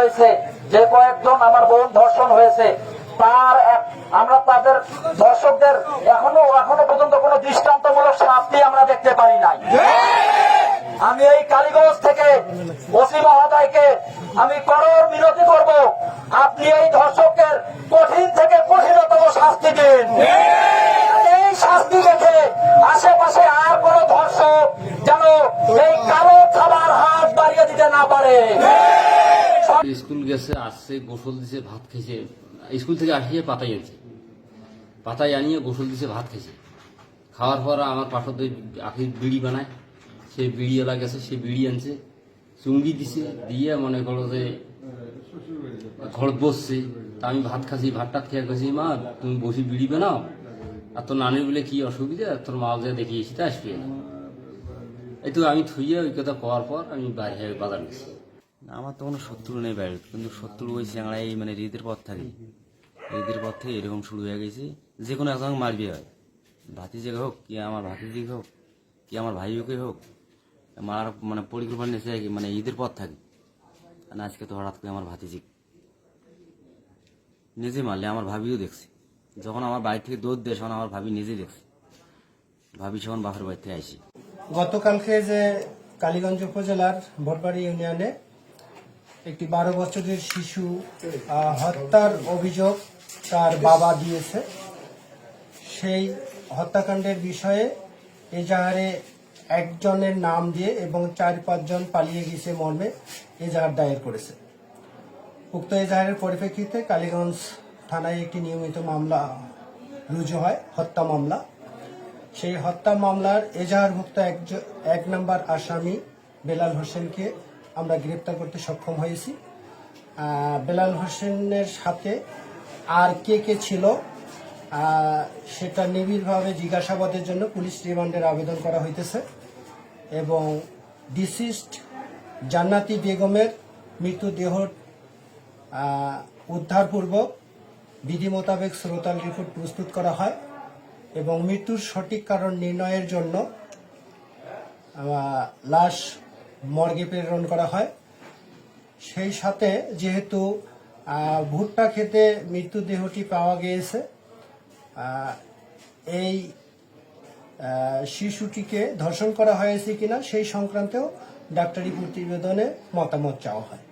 হয়েছে, যে কয়েকজন আমার বোন ধর্ষণ হয়েছে, তার আমরা তাদের ধর্ষকদের এখনও এখনও পর্যন্ত কোনো দৃষ্টান্তমূলক শাস্তি আমরা দেখতে পারি নাই। আমি এই কালীগঞ্জ থেকে ওসি মহোদয়কে আমি করর বিরতি করব। আপনি এই ধর্ষকের কঠিন থেকে কঠিনতম শাস্তি দিন। এই শাস্তি দেখে আশেপাশে আর কোন ধর্ষক যেন এই কালো খাবার হাত বাড়িয়ে দিতে না পারে। স্কুল গেছে, আসছে, গোসল দিছে, ভাত খেয়েছে। স্কুল থেকে আসিয়ে পাতাই আনছে। পাতায় আনিয়ে গোসল দিছে, ভাত খেয়েছে। খাওয়ার পর আমার পাশে তো আখি বিড়ি বানায়। সে বিড়ি এলা গেছে, সে বিড়ি আনছে, চুঙ্গি দিছে, দিয়ে মনে করো যে, ঘর বসছে। তা আমি ভাত খাচ্ছি, ভাত টাত খেয়ে গেছি মা, তুমি বসি বিড়ি বানাও। আর তোর নানির বলে কি অসুবিধা? তোর মা যে দেখিয়েছি তা আসবে এই তো আমি থুইয়ে ওই কথা পাওয়ার পর আমি বাইরে বাজার গেছি। আমার তো কোনো শত্রু নেই বাইরে কিন্তু শত্রু ওই এই মানে ঈদের পর থাকে। ঈদের পর থেকে এরকম শুরু হয়ে গেছে, যে কোনো একজন মারবি হয়। ভাতিজে হোক, কি আমার ভাতিজি হোক, কি আমার ভাই হোকে হোক মারার মানে পরিকল্পনা নিয়েছে মানে ঈদের পর থাকে। আর আজকে তো হঠাৎ করে আমার ভাতিজি নিজে মারলে, আমার ভাবিও দেখছে। যখন আমার বাড়ি থেকে দৌড় দেয়, তখন আমার ভাবি নিজে দেখছে। ভাবি যখন বাপের বাড়ি থেকে আসি গতকালকে যে কালীগঞ্জ উপজেলার ভোটবাড়ি ইউনিয়নে একটি বারো বছরের শিশু হত্যার অভিযোগ তার বাবা দিয়েছে। সেই হত্যাকাণ্ডের বিষয়ে এজাহারে একজনের নাম দিয়ে এবং চার পাঁচজন পালিয়ে গেছে মর্মে এজাহার দায়ের করেছে। উক্ত এজাহারের পরিপ্রেক্ষিতে কালীগঞ্জ থানায় একটি নিয়মিত মামলা রুজু হয়, হত্যা মামলা। সেই হত্যা মামলার এজাহারভুক্ত একজ- এক নম্বর আসামি বেলাল হোসেনকে আমরা গ্রেপ্তার করতে সক্ষম হয়েছি। বেলাল হোসেনের সাথে আর কে কে ছিল সেটা নিবিড়ভাবে জিজ্ঞাসাবাদের জন্য পুলিশ রিমান্ডের আবেদন করা হইতেছে এবং ডিসিস্ট জান্নাতি বেগমের মৃতদেহ উদ্ধারপূর্বক বিধি মোতাবেক শ্রোতাল রিপোর্ট প্রস্তুত করা হয় এবং মৃত্যুর সঠিক কারণ নির্ণয়ের জন্য লাশ মর্গে প্রেরণ করা হয়। সেই সাথে যেহেতু ভুট্টা খেতে মৃতদেহটি পাওয়া গিয়েছে এই শিশুটিকে ধর্ষণ করা হয়েছে কিনা সেই সংক্রান্তেও ডাক্তারি প্রতিবেদনে মতামত চাওয়া হয়।